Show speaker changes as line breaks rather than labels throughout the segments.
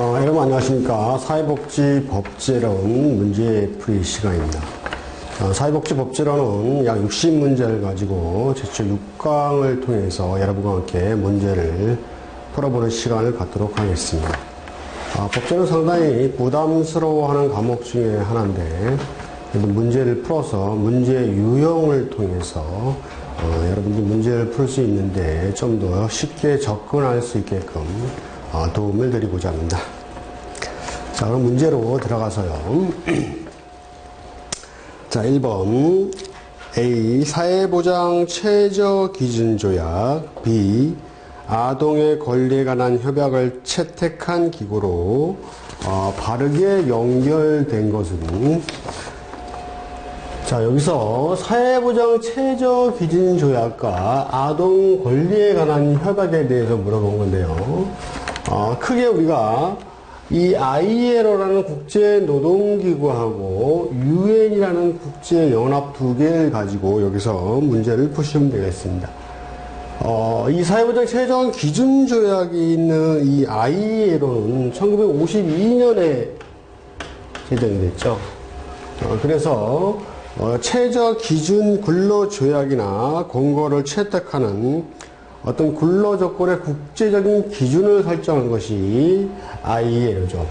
아, 여러분 안녕하십니까 사회복지 법제론 문제풀이 시간입니다 아, 사회복지 법제론은 약 60문제를 가지고 제초 6강을 통해서 여러분과 함께 문제를 풀어보는 시간을 갖도록 하겠습니다 아, 법제는 상당히 부담스러워하는 과목 중에 하나인데 문제를 풀어서 문제 유형을 통해서 어, 여러분들이 문제를 풀 수 있는데 좀 더 쉽게 접근할 수 있게끔 어, 도움을 드리고자 합니다. 자, 그럼 문제로 들어가서요. 자, 1번. A. 사회보장 최저기준조약. B. 아동의 권리에 관한 협약을 채택한 기구로 어, 바르게 연결된 것은 자 여기서 사회보장 최저 기준 조약과 아동 권리에 관한 협약에 대해서 물어본 건데요. 어, 크게 우리가 이 ILO라는 국제노동기구하고 UN이라는 국제연합 두 개를 가지고 여기서 문제를 푸시면 되겠습니다. 어, 이 사회보장 최저 기준 조약이 있는 이 ILO는 1952년에 제정됐죠. 어, 그래서 어, 최저 기준 근로 조약이나 공고를 채택하는 어떤 근로조건의 국제적인 기준을 설정한 것이 ILO죠.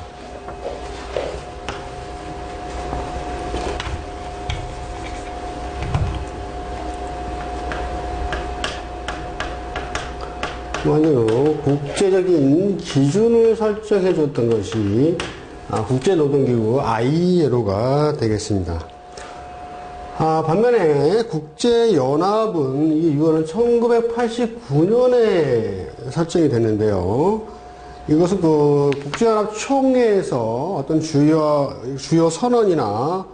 맞아요. 국제적인 기준을 설정해 줬던 것이 아, 국제노동기구 ILO가 되겠습니다. 아, 반면에 국제연합은 이 위원은 1989년에 설정이 됐는데요. 이것은 그 국제연합 총회에서 어떤 주요, 주요 선언이나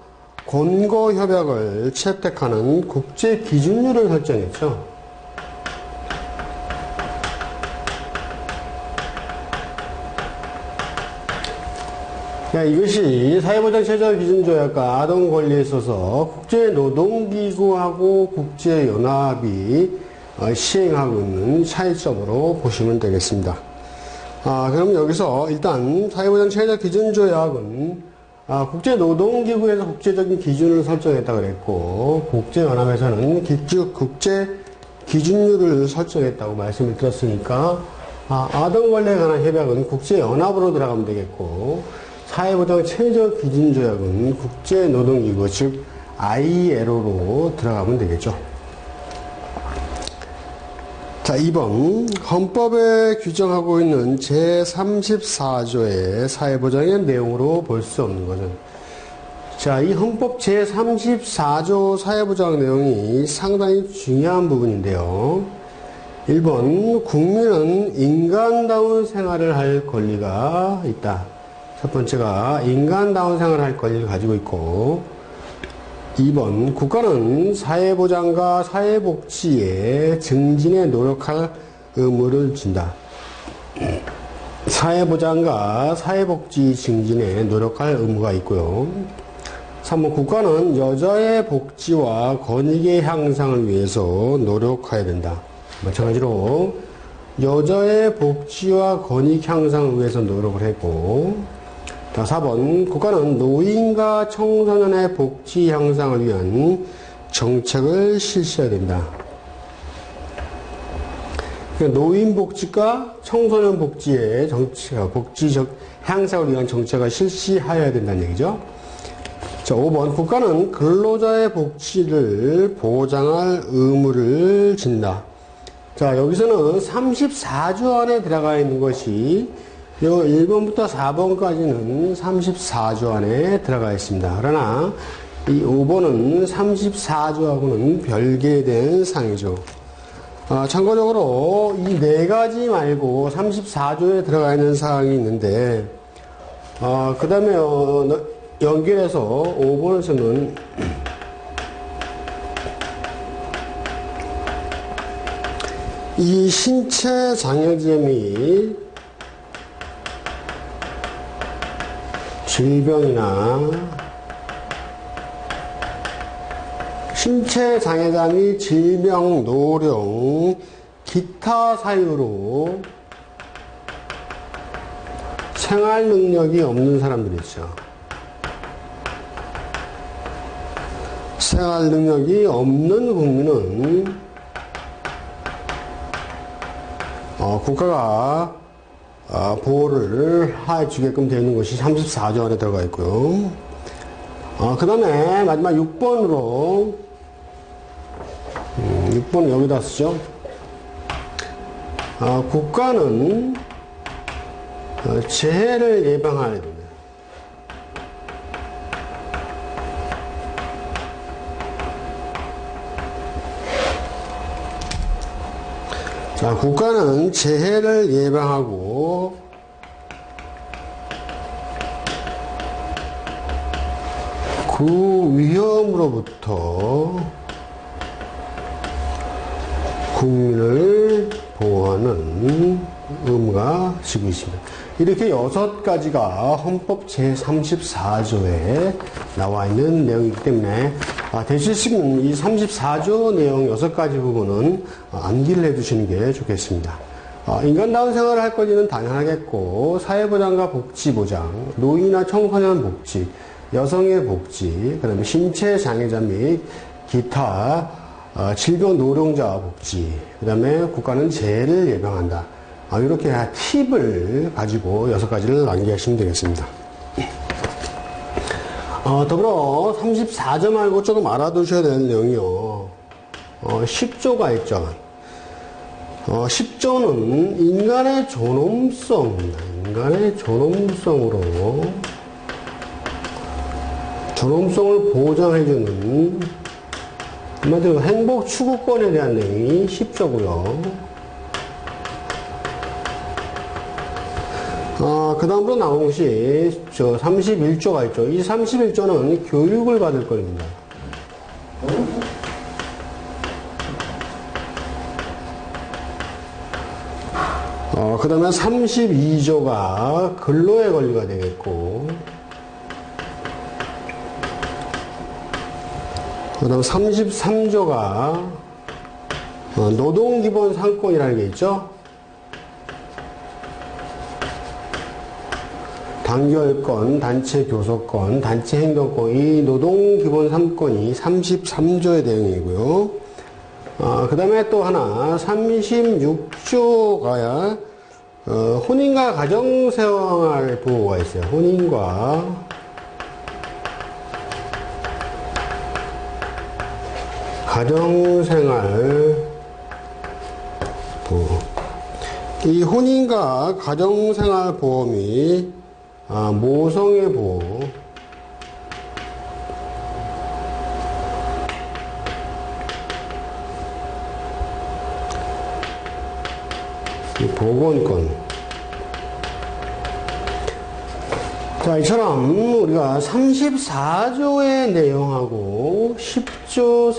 권고 협약을 채택하는 국제 기준율을 설정했죠. 이것이 사회보장 최저 기준조약과 아동 권리에 있어서 국제노동기구하고 국제연합이 어, 시행하고 있는 차이점으로 보시면 되겠습니다. 아, 그럼 여기서 일단 사회보장체제 기준조약은 아, 국제노동기구에서 국제적인 기준을 설정했다 그랬고 국제연합에서는 기축, 국제 기준율을 설정했다고 말씀을 드렸으니까 아, 아동 권리에 관한 협약은 국제연합으로 들어가면 되겠고 사회보장 최저 기준 조약은 국제노동기구 즉 ILO로 들어가면 되겠죠. 자, 2번. 헌법에 규정하고 있는 제34조의 사회보장의 내용으로 볼 수 없는 것은 자, 이 헌법 제34조 사회보장 내용이 상당히 중요한 부분인데요. 1번. 국민은 인간다운 생활을 할 권리가 있다. 첫 번째가 인간다운 생활할 권리를 가지고 있고 2번 국가는 사회보장과 사회복지의 증진에 노력할 의무를 진다. 사회보장과 사회복지 증진에 노력할 의무가 있고요. 3번 국가는 여자의 복지와 권익의 향상을 위해서 노력해야 된다. 마찬가지로 여자의 복지와 권익 향상을 위해서 노력을 했고 4번 국가는 노인과 청소년의 복지 향상을 위한 정책을 실시해야 됩니다. 그러니까 노인 복지과 청소년 복지의 정책, 어, 복지 향상을 위한 정책을 실시하여야 된다는 얘기죠. 자, 5번 국가는 근로자의 복지를 보장할 의무를 진다. 자, 여기서는 34조 안에 들어가 있는 것이 요 1번부터 4번까지는 34조 안에 들어가 있습니다. 그러나 이 5번은 34조하고는 별개된 상이죠. 아, 참고적으로 이 네 가지 말고 34조에 들어가 있는 사항이 있는데 아, 그 다음에 어, 어 연결해서 5번에서는 이 신체 장애제 및 질병이나 신체 장애자이 질병, 노령, 기타 사유로 생활 능력이 없는 사람들이 있죠. 생활 능력이 없는 국민은 어, 국가가 아, 보호를 해주게끔 되는 것이 34조 안에 들어가 있고요. 아, 그 다음에 마지막 6번으로 음, 6번 여기다 쓰죠. 아, 국가는 어, 재해를 예방하는 자, 국가는 재해를 예방하고 그 위험으로부터 국민을 보호하는 의무가 지고 있습니다. 이렇게 여섯 가지가 헌법 제34조에 나와 있는 내용이기 때문에 아, 대신 지금 이 34조 내용 6가지 부분은 어, 암기를 해두시는 게 좋겠습니다. 어, 인간다운 생활을 할거리는 당연하겠고 사회보장과 복지보장, 노인이나 청소년 복지, 여성의 복지, 그다음에 신체 장애자 및 기타 어, 질병 노동자 복지, 그다음에 국가는 재해를 예방한다. 아, 이렇게 팁을 가지고 6 가지를 암기하시면 되겠습니다. 어, 더불어 34점 말고 조금 알아두셔야 되는 내용이요. 어, 10조가 있죠. 어, 10조는 인간의 존엄성입니다. 인간의 존엄성으로 존엄성을 보장해주는 한마디로 뭐, 그 행복 추구권에 대한 내용이 10조고요. 그 다음으로 나온 것이 저 31조가 있죠. 이 31조는 교육을 받을 것입니다. 어, 그 다음에 32조가 근로의 권리가 되겠고, 그 다음 33조가 어, 노동기본상권이라는 게 있죠. 단결권, 단체 교섭권, 단체 행동권, 이 노동기본 3권이 33조의 대응이고요 어, 아, 그 다음에 또 하나, 3 6조가 어, 혼인과 가정생활 보호가 있어요. 혼인과 가정생활 보호. 이 혼인과 가정생활 보험이 아, 모성의 보호 보건권 자 이처럼 우리가 34조의 내용하고 10조,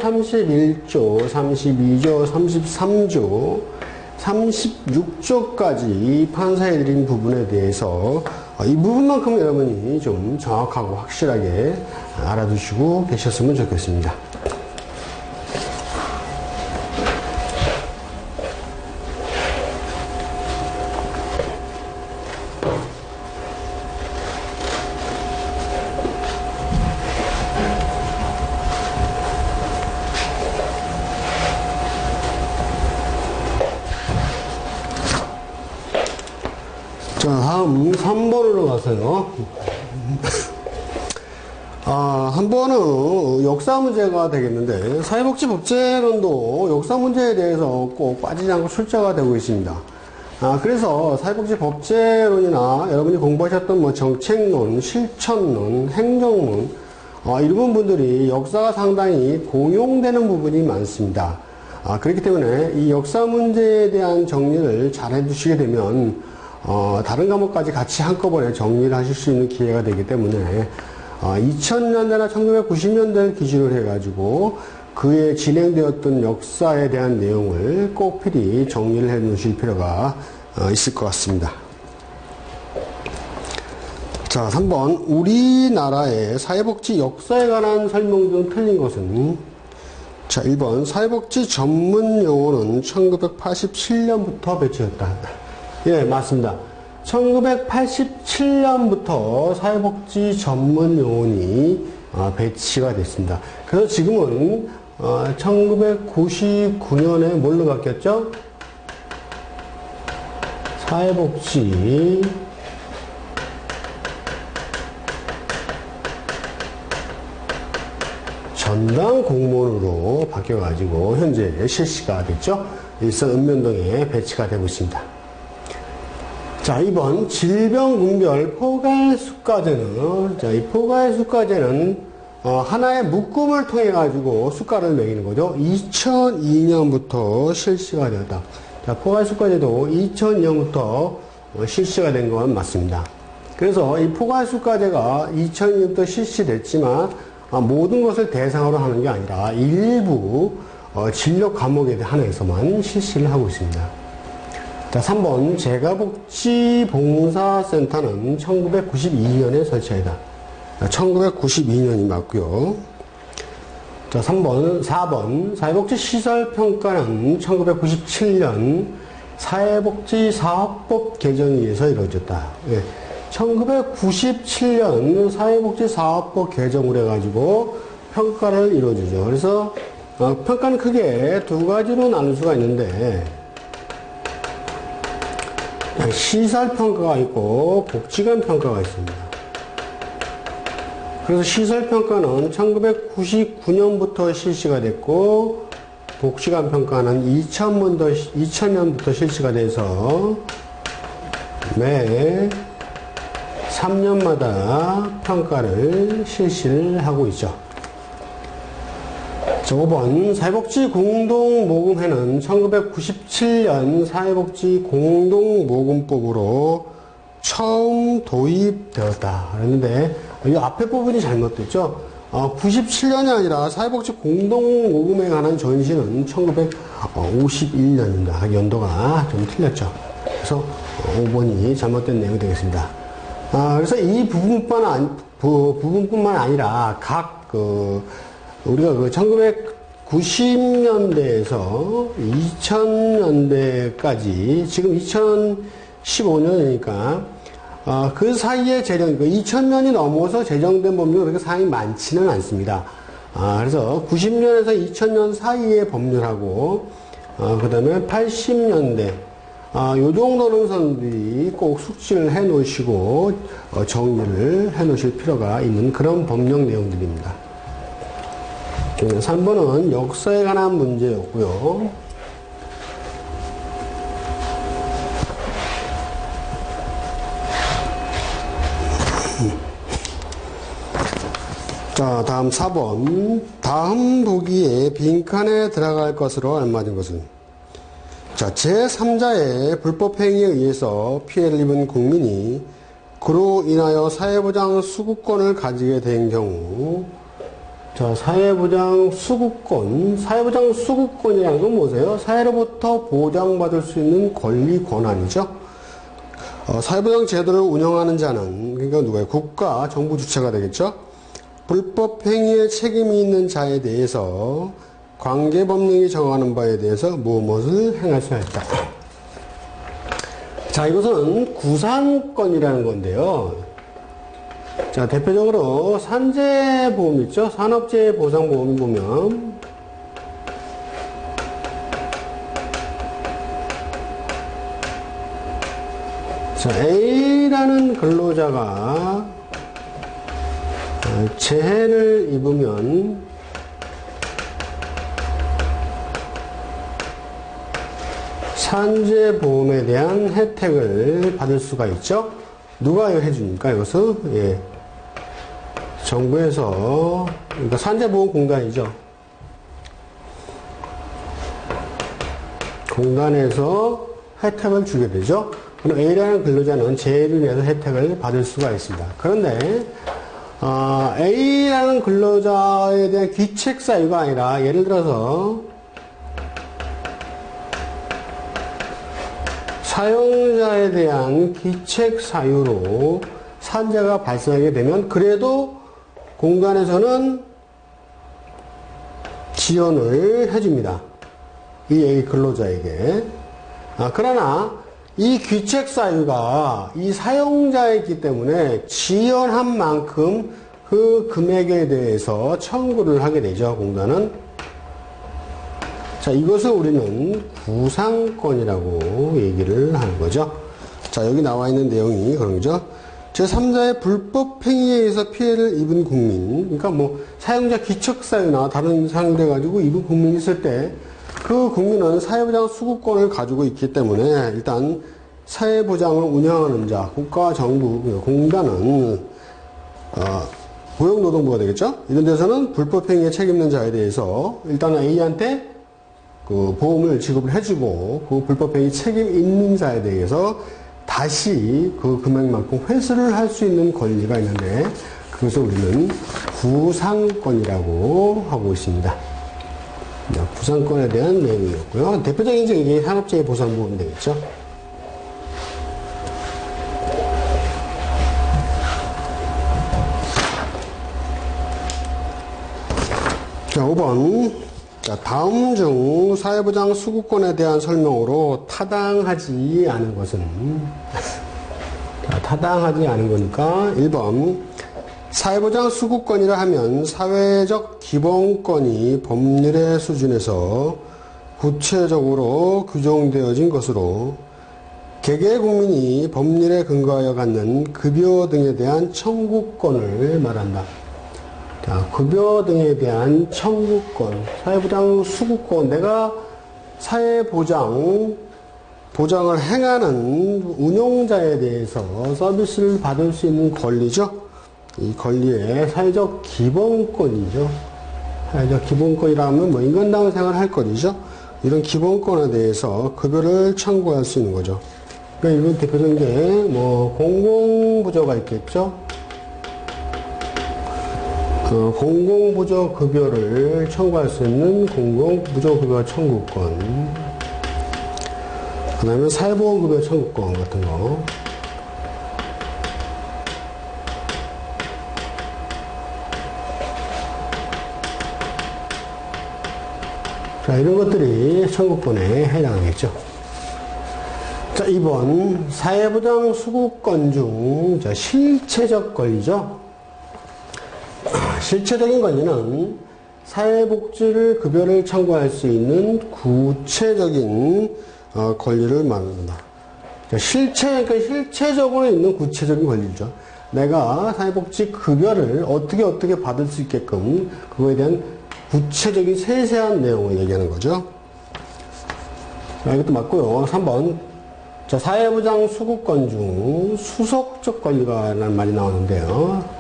31조, 32조, 33조, 36조까지 판사에 드린 부분에 대해서 아, 이 부분만큼 여러분이 좀 정확하고 확실하게 알아두시고 계셨으면 좋겠습니다. 자, 다음 3번으로 가세요. 아, 한 번은 역사 문제가 되겠는데, 사회복지법제론도 역사 문제에 대해서 꼭 빠지지 않고 출제가 되고 있습니다. 아, 그래서 사회복지법제론이나 여러분이 공부하셨던 뭐 정책론, 실천론, 행정론, 아, 이런 분들이 역사가 상당히 공용되는 부분이 많습니다. 아, 그렇기 때문에 이 역사 문제에 대한 정리를 잘 해주시게 되면 어, 다른 과목까지 같이 한꺼번에 정리를 하실 수 있는 기회가 되기 때문에 어, 2000년대나 1990년대를 기준으로 해가지고 그에 진행되었던 역사에 대한 내용을 꼭 필히 정리를 해 놓으실 필요가 어, 있을 것 같습니다. 자, 3번 우리나라의 사회복지 역사에 관한 설명 중 틀린 것은 자, 1번 사회복지 전문 용어는 1987년부터 배치였다 예, 맞습니다. 1987년부터 사회복지 전문 요원이 어, 배치가 됐습니다. 그래서 지금은 1999년에 어, 뭘로 바뀌었죠? 사회복지 전담 공무원으로 바뀌어가지고 현재 실시가 됐죠. 일선 읍면동에 배치가 되고 있습니다. 자, 이번 질병분별 포괄수가제는, 자, 이 포괄수가제는, 어, 하나의 묶음을 통해 가지고 수가를 매기는 거죠. 2002년부터 실시가 되었다. 자, 포괄수가제도 2002년부터 어, 실시가 된 건 맞습니다. 그래서 이 포괄수가제가 2002년부터 실시됐지만, 어, 모든 것을 대상으로 하는 게 아니라 일부 어, 진료 과목에 한해서만 실시를 하고 있습니다. 자, 3번 재가복지봉사센터는 1992년에 설치하다. 1992년이 맞고요. 자, 3번, 4번 사회복지시설평가는 1997년 사회복지사업법 개정에 의해서 이루어졌다. 예. 1997년 사회복지사업법 개정을 해가지고 평가를 이루어지죠 그래서 어, 평가는 크게 두 가지로 나눌 수가 있는데 아, 시설 평가가 있고 복지관 평가가 있습니다. 그래서 시설 평가는 1999년부터 실시가 됐고 복지관 평가는 2000년부터, 2000년부터 실시가 돼서 매 3년마다 평가를 실시를 하고 있죠. 자, 저번 사회복지 공동모금회는 1997년 사회복지 공동모금법으로 처음 도입되었다 그랬는데 이 앞에 부분이 잘못됐죠 어, 97년이 아니라 사회복지 공동모금에 관한 전시는 1951년입니다 연도가 좀 틀렸죠 그래서 5번이 잘못된 내용이 되겠습니다 아, 그래서 이 부분뿐 안, 부, 분뿐만 아니라 각그 우리가 그 1990년대에서 2000년대까지 지금 2015년이니까 어, 아, 그 사이에 재정그 2000년이 넘어서 재정된 법률은 그렇게 사항이 많지는 않습니다. 아, 그래서 90년에서 2000년 사이의 법률하고, 어, 아, 그 다음에 80년대, 아, 요 정도는 선들이 꼭 숙지를 해 놓으시고, 어, 정리를 해 놓으실 필요가 있는 그런 법령 내용들입니다. 3번은 예, 역사에 관한 문제였고요. 4, 다음 4번. 다음 보기에 빈칸에 들어갈 것으로 알맞은 것은? 자, 제3자의 불법행위에 의해서 피해를 입은 국민이 그로 인하여 사회보장 수급권을 가지게 된 경우, 자, 사회보장 수급권. 사회보장 수급권이라는 건 뭐세요? 사회로부터 보장받을 수 있는 권리 권한이죠. 어, 사회보장 제도를 운영하는 자는 그러니까 누구예요? 국가, 정부 주체가 되겠죠. 불법 행위에 책임이 있는 자에 대해서 관계 법령이 정하는 바에 대해서 무엇을 행할 수 있다. 자, 이것은 구상권이라는 건데요. 자, 대표적으로 산재보험 있죠? 산업재해보상보험 보면 자, A라는 근로자가 재해를 입으면 산재보험에 대한 혜택을 받을 수가 있죠. 누가 해주니까 이것은 예, 정부에서 그러니까 산재보호공단이죠. 공단에서 혜택을 주게 되죠. 그럼 A라는 근로자는 제로 인해서 혜택을 받을 수가 있습니다. 그런데 아, A라는 근로자에 대한 귀책 사유가 아니라 예를 들어서 사용자에 대한 기책 사유로 산재가 발생하게 되면 그래도 공간에서는 지원을 해줍니다. 이 A 근로자에게. 아, 그러나 이 귀책 사유가 이 사용자에 기 때문에 지연한 만큼 그 금액에 대해서 청구를 하게 되죠. 공단은 자, 이것을 우리는 구상권이라고 얘기를 하는 거죠. 자, 여기 나와 있는 내용이 그런 거죠. 제3자의 불법 행위에 의해서 피해를 입은 국민, 그러니까 뭐 사용자 기척사유나 다른 사용돼 가지고 입은 국민이 있을 때 그 국민은 사회보장 수급권을 가지고 있기 때문에 일단 사회보장을 운영하는 자, 국가, 정부, 그러니까 공단은 어, 고용노동부가 되겠죠? 이런 데서는 불법 행위에 책임있는 자에 대해서 일단 A한테 그 보험을 지급을 해주고 그 불법행위 책임 있는 자에 대해서 다시 그 금액만큼 회수를 할 수 있는 권리가 있는데 그것을 우리는 구상권이라고 하고 있습니다. 네, 구상권에 대한 내용이었고요. 대표적인 게 산업재해 보상 보험 되겠죠. 자, 5번 자, 다음 중 사회부장 수급권에 대한 설명으로 타당하지 않은 것은 자, 타당하지 않은 거니까 1번 사회보장 수급권이라 하면 사회적 기본권이 법률의 수준에서 구체적으로 규정되어진 것으로 개개 국민이 법률에 근거하여 갖는 급여 등에 대한 청구권을 말한다. 자, 급여 등에 대한 청구권, 사회보장 수급권, 내가 사회보장, 보장을 행하는 운영자에 대해서 서비스를 받을 수 있는 권리죠. 이 권리의 사회적 기본권이죠. 사회적 기본권이라면 뭐인간당운 생활 할 권리죠. 이런 기본권에 대해서 급여를 청구할 수 있는 거죠. 그러니까 이건 대표적인 게 뭐 공공부조가 있겠죠. 그 공공부조급여를 청구할 수 있는 공공부조급여 청구권 그 다음에 사회보험급여 청구권 같은 거 자, 이런 것들이 청구권에 해당하겠죠. 자, 2번. 사회보장 수급권 중, 자, 실체적 권리죠. 실체적인 건리는 사회복지를 급여를 청구할 수 있는 구체적인 어, 권리를 말합니다. 그러니까 실체, 그러니까 실체적으로 있는 구체적인 권리죠. 내가 사회복지 급여를 어떻게 어떻게 받을 수 있게끔 그거에 대한 구체적인 세세한 내용을 얘기하는 거죠. 자, 아, 이것도 맞고요. 3번. 자, 사회보장 수급권 중 수속적 권리가라는 말이 나오는데요.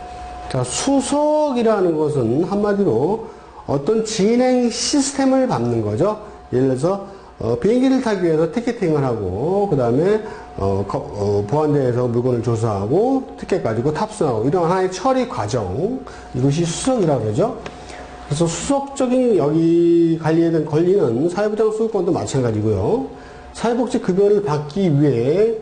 자, 수속이라는 것은 한마디로 어떤 진행 시스템을 밟는 거죠. 예를 들어서 어, 비행기를 타기 위해서 티켓팅을 하고 그 다음에 어, 어, 보안대에서 물건을 조사하고 티켓 가지고 탑승하고 이런 하나의 처리 과정 이것이 수속이라고 그러죠. 그래서 수속적인 여기 관리에 대한 권리는 사회보장 수급권도 마찬가지고요. 사회복지 급여를 받기 위해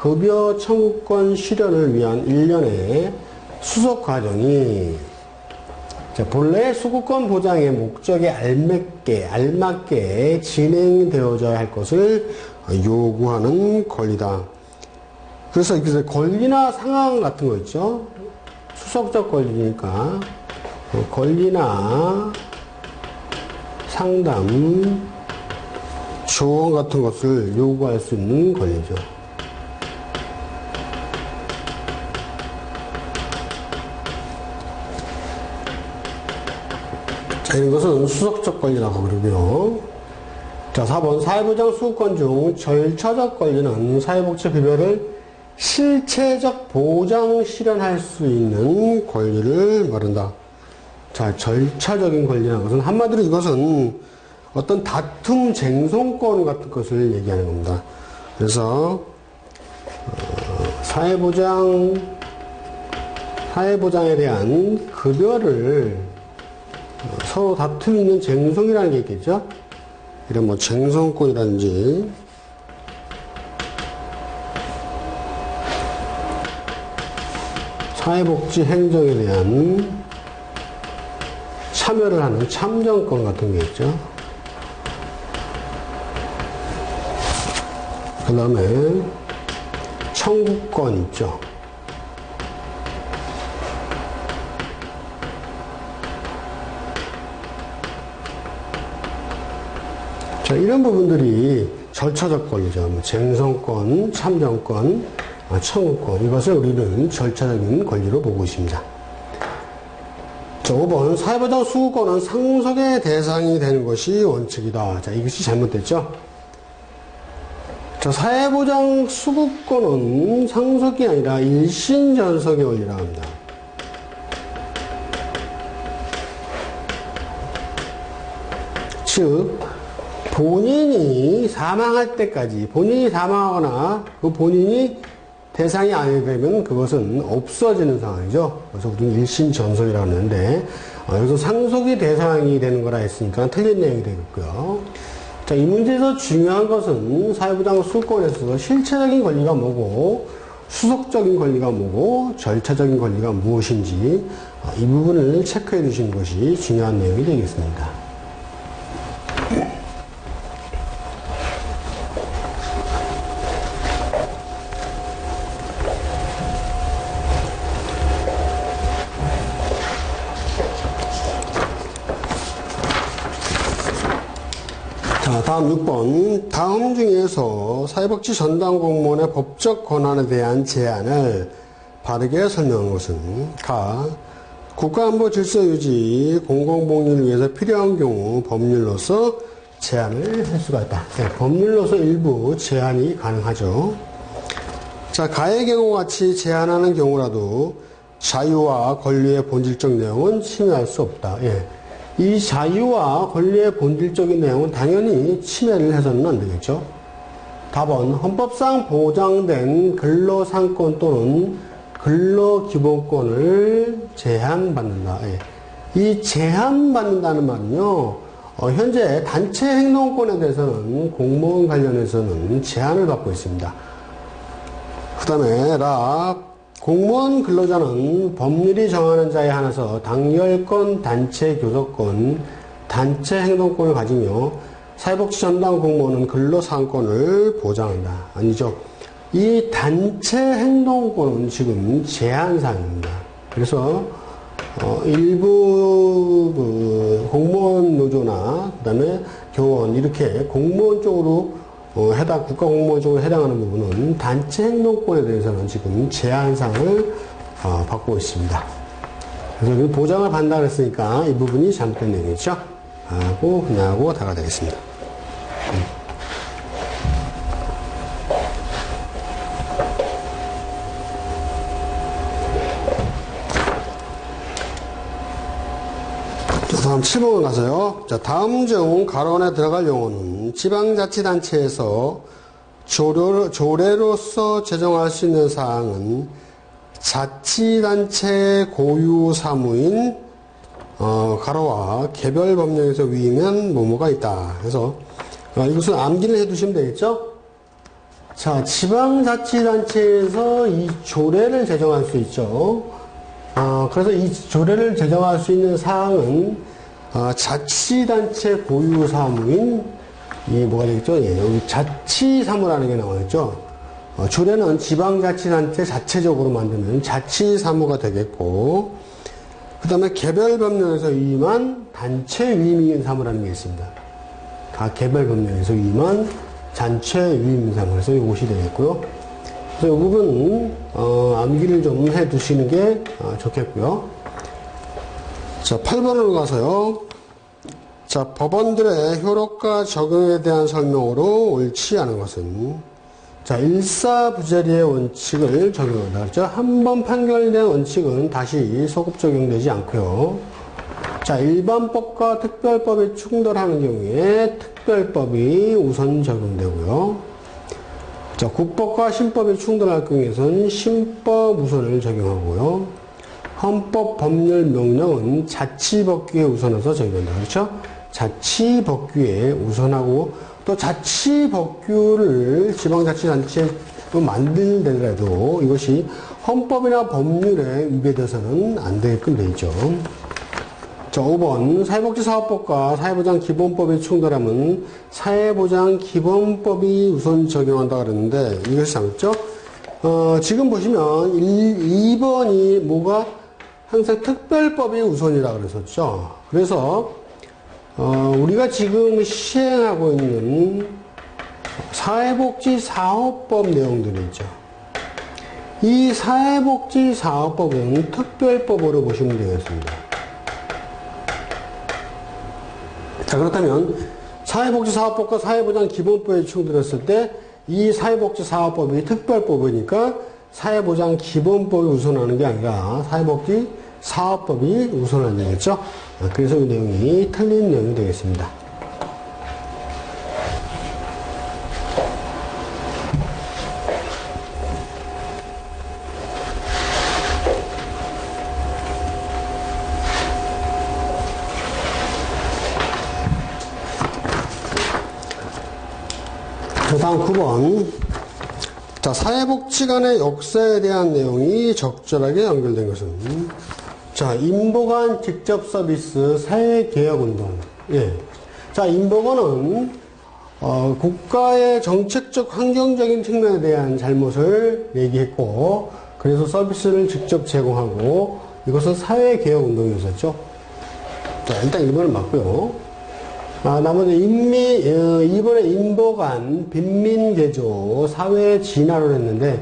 급여 청구권 실현을 위한 일련의 수속 과정이 본래 수급권 보장의 목적에 알맞게, 알맞게 진행되어져야 할 것을 요구하는 권리다. 그래서, 그래서 권리나 상황 같은 거 있죠. 수석적 권리니까 권리나 상담, 조언 같은 것을 요구할 수 있는 권리죠. 이 것은 수석적 권리라고 그러고요. 자, 4번 사회보장 수급권 중 절차적 권리는 사회복지 급여를 실체적 보장 실현할 수 있는 권리를 말한다. 자, 절차적인 권리라는 것은 한마디로 이것은 어떤 다툼 쟁송권 같은 것을 얘기하는 겁니다. 그래서 어, 사회보장 사회보장에 대한 급여를 서로 다툼이있는쟁성이라는게 있겠죠? 이런 뭐쟁성권이라든지 사회복지 행정에 대한 참여를 하는 참정권 같은 게 있죠. 그 다음에 청구권 있죠. 자, 이런 부분들이 절차적 권리죠. 뭐 쟁성권, 참정권, 아, 청구권 이것을 우리는 절차적인 권리로 보고 있습니다. 자, 5번 사회보장 수급권은 상속의 대상이 되는 것이 원칙이다. 자, 이것이 잘못됐죠. 자, 사회보장 수급권은 상속이 아니라 일신전속의 원리라고 합니다. 즉 본인이 사망할 때까지 본인이 사망하거나 그 본인이 대상이 아니되면 그것은 없어지는 상황이죠. 그래서 우리는 일심전설이라고 하는데 어, 여기서 상속이 대상이 되는 거라 했으니까 틀린 내용이 되겠고요. 자, 이 문제에서 중요한 것은 사회부당 수권에서 실체적인 권리가 뭐고 수속적인 권리가 뭐고 절차적인 권리가 무엇인지 어, 이 부분을 체크해 주신 것이 중요한 내용이 되겠습니다. 내용 중에서 사회복지 전담 공무원의 법적 권한에 대한 제한을 바르게 설명한 것은 가 국가안보 질서 유지, 공공복리를 위해서 필요한 경우 법률로서 제한을 할 수가 있다. 네, 법률로서 일부 제한이 가능하죠. 자, 가의 경우 같이 제한하는 경우라도 자유와 권리의 본질적 내용은 침해할 수 없다. 예. 이 자유와 권리의 본질적인 내용은 당연히 침해를 해서는 안 되겠죠. 답은 헌법상 보장된 근로상권 또는 근로기본권을 제한받는다. 예. 이 제한받는다는 말은요. 어, 현재 단체 행동권에 대해서는 공무원 관련해서는 제한을 받고 있습니다. 그 다음에 락 공무원 근로자는 법률이 정하는 자에 한해서 당열권, 단체 교섭권, 단체 행동권을 가지며 사회복지 전담 공무원은 근로사항권을 보장한다. 아니죠. 이 단체 행동권은 지금 제한사항입니다. 그래서 어, 일부 그 공무원 노조나 그다음에 교원 이렇게 공무원 쪽으로 어, 해당 국가공무원 쪽으 해당하는 부분은 단체 행동권에 대해서는 지금 제한상을 어, 받고 있습니다. 그래서 보장을 반다 그랬으니까 이 부분이 잘못된 내용죠 하고, 나하고 다가 되겠습니다. 다 7번으로 서요 자, 다음 중 가로안에 들어갈 용어는 지방자치단체에서 조례로, 조례로서 제정할 수 있는 사항은 자치단체 고유 사무인 어, 가로와 개별 법령에서 위임한 뭐뭐가 있다. 그래서 어, 이것은 암기를 해두시면 되겠죠. 자, 지방자치단체에서 이 조례를 제정할 수 있죠. 어, 그래서 이 조례를 제정할 수 있는 사항은 아, 자치단체 고유사무인 이 뭐가 되겠죠? 예, 여기 자치사무라는 게 나와있죠. 어, 주례는 지방자치단체 자체적으로 만드는 자치사무가 되겠고 그 다음에 개별 법령에서 위임한 단체 위임인 사무라는 게 있습니다. 각 개별 법령에서 위임한 단체 위임 사무에서 이것이 되겠고요. 그래서 이 부분 어, 암기를 좀 해두시는 게 어, 좋겠고요. 자, 8번으로 가서요. 자, 법원들의 효력과 적용에 대한 설명으로 옳지 않은 것은 자, 일사부재리의 원칙을 적용한다. 그죠? 한번 판결된 원칙은 다시 소급 적용되지 않고요. 자, 일반법과 특별법이 충돌하는 경우에 특별법이 우선 적용되고요. 자, 국법과 신법이 충돌할 경우에선 신법 우선을 적용하고요. 헌법, 법률, 명령은 자치법규에 우선해서 적용된다. 그렇죠? 자치법규에 우선하고 또 자치법규를 지방자치단체또 만들더라도 이것이 헌법이나 법률에 위배돼서는 안 되게끔 되죠 자, 5번 사회복지사업법과 사회보장 기본법의 충돌함은 사회보장 기본법이 우선 적용한다 그랬는데 이것이 잘못죠? 어, 지금 보시면 1, 2번이 뭐가 항상 특별법이 우선이라 고 그랬었죠. 그래서 어, 우리가 지금 시행하고 있는 사회복지 사업법 내용들이 있죠. 이 사회복지 사업법은 특별법으로 보시면 되겠습니다. 자 그렇다면 사회복지사업법과 사회보장 기본법에 충돌했을 때 이 사회복지사업법이 특별법이니까 사회보장 기본법이 우선하는 게 아니라 사회복지 사업법이 우선한다겠죠. 아, 그래서 이 내용이 틀린 내용이 되겠습니다. 자, 사회복지 간의 역사에 대한 내용이 적절하게 연결된 것은 자, 인보관 직접 서비스 사회개혁운동. 예. 자, 인보관은 어, 국가의 정책적 환경적인 측면에 대한 잘못을 얘기했고 그래서 서비스를 직접 제공하고 이것은 사회개혁운동이었죠 자, 일단 1번은 맞고요. 아, 나머지 인미, 어, 이번에 인보관 빈민 개조 사회 진화를 했는데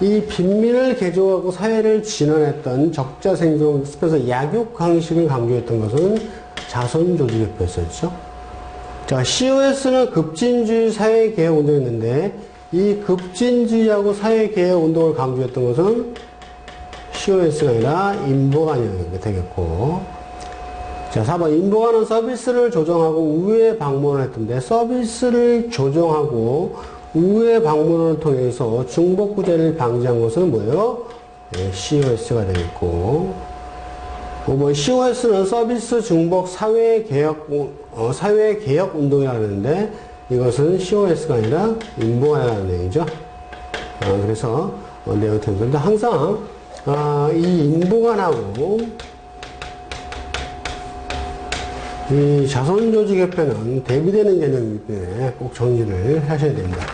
이 빈민을 개조하고 사회를 진화했던 적자 생존 스페서 약육 강식을 강조했던 것은 자선 조직협회였었죠. 자, COS는 급진주의 사회개혁 운동이었는데 이 급진주의하고 사회개혁 운동을 강조했던 것은 COS가 아니라 인보관이 되겠고 자, 4번 인보하는 서비스를 조정하고 우회 방문을 했던데 서비스를 조정하고 우회 방문을 통해서 중복구제를 방지한 것은 뭐예요? 네, 예, COS가 되겠고 5번 뭐 COS는 서비스 중복 사회개혁 어, 사회개혁 운동이라는데 이것은 COS가 아니라 인보가라는 얘기죠. 어, 아, 그래서 어, 네오템들데 항상 아, 이인보가나고 이 자선조직협회는 대비되는 개념이기 때문에 꼭 정리를 하셔야 됩니다.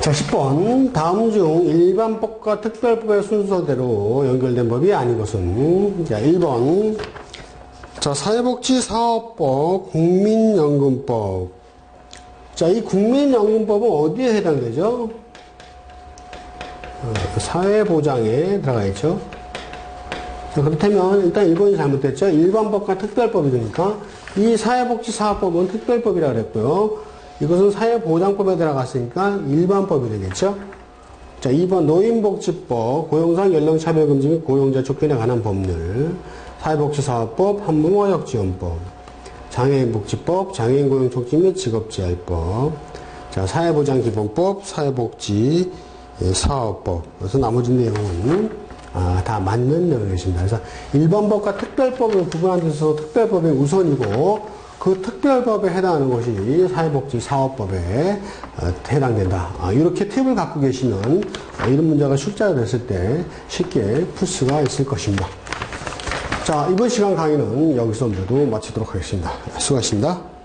자, 10번. 다음 중 일반법과 특별법의 순서대로 연결된 법이 아닌 것은 자, 1번. 자, 사회복지사업법, 국민연금법. 자, 이 국민연금법은 어디에 해당되죠? 어, 사회보장에 들어가 있죠. 그렇다면 일단 1번이 잘못됐죠. 일반법과 특별법이 되니까 이 사회복지사업법은 특별법이라 고 그랬고요. 이것은 사회보장법에 들어갔으니까 일반법이 되겠죠. 자, 2번 노인복지법, 고용상 연령차별금지 및 고용자 촉진에 관한 법률, 사회복지사업법, 한문모역지원법 장애인복지법, 장애인고용촉진 및직업재활법 자, 사회보장기본법, 사회복지사업법. 예, 그래서 나머지 내용은 아, 다 맞는 내용이십니다. 그래서 일반법과 특별법을 구분한 데서 특별법이 우선이고 그 특별법에 해당하는 것이 사회복지 사업법에 어, 해당된다. 아, 이렇게 팁을 갖고 계시면 아, 이런 문제가 출제가 됐을 때 쉽게 풀 수가 있을 것입니다. 자, 이번 시간 강의는 여기서 모두 마치도록 하겠습니다. 수고하셨습니다.